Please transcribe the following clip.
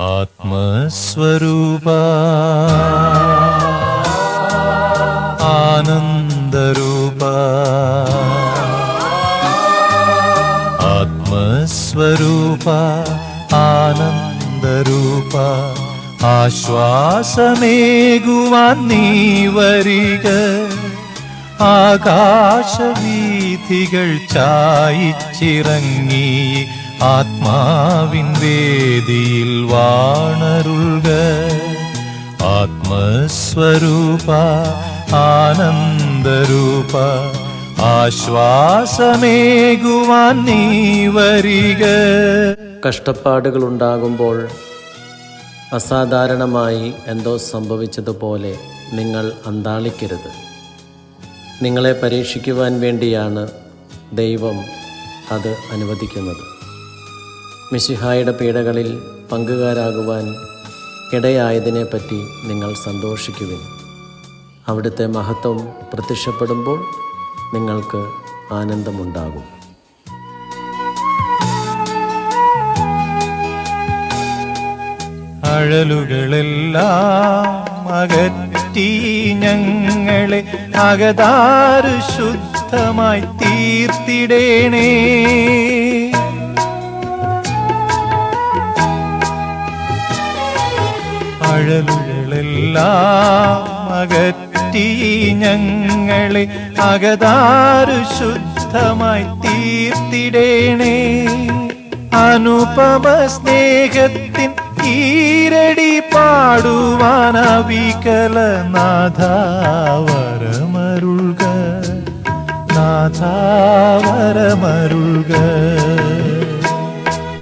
ആത്മസ്വരൂപ. ആനന്ദരൂപ. ആത്മസ്വരൂപ ആനന്ദരൂപ. ആശ്വാസമേകുവാൻ നീ വരിക. ആകാശവീഥികൾ ചായിച്ചിറങ്ങി. ആത്മാവിൻ വേദിയിൽ വാണരുൾക ആത്മസ്വരൂപ ആനന്ദരൂപ ആശ്വാസമേകുവാൻ നീ വരിക. കഷ്ടപ്പാടുകൾ ഉണ്ടാകുമ്പോൾ അസാധാരണമായി എന്തോ സംഭവിച്ചതുപോലെ നിങ്ങൾ അന്താളിക്കരുത്. നിങ്ങളെ പരീക്ഷിക്കുവാൻ വേണ്ടിയാണ് ദൈവം അത് അനുവദിക്കുന്നത്. മിശിഹായുടെ പീഡകളിൽ പങ്കുകാരാകുവാൻ ഇടയായതിനെപ്പറ്റി നിങ്ങൾ സന്തോഷിക്കുവിൻ. അവിടുത്തെ മഹത്വം പ്രത്യക്ഷപ്പെടുമ്പോൾ നിങ്ങൾക്ക് ആനന്ദമുണ്ടാകും. അഴലുകളെല്ലാം ഞങ്ങളെ അകതാറ് ശുദ്ധമായി തീർത്തിടേണേ. അഴലുകളെല്ലാം അകറ്റി ഞങ്ങളെ അകതാരു ശുദ്ധമായി തീർത്തിടേണേ. അനുപമ സ്നേഹത്തിൻ ഈരടി പാടുവാൻ അവികല നാഥാവരമരുൾക നാഥാവരമരുൾക.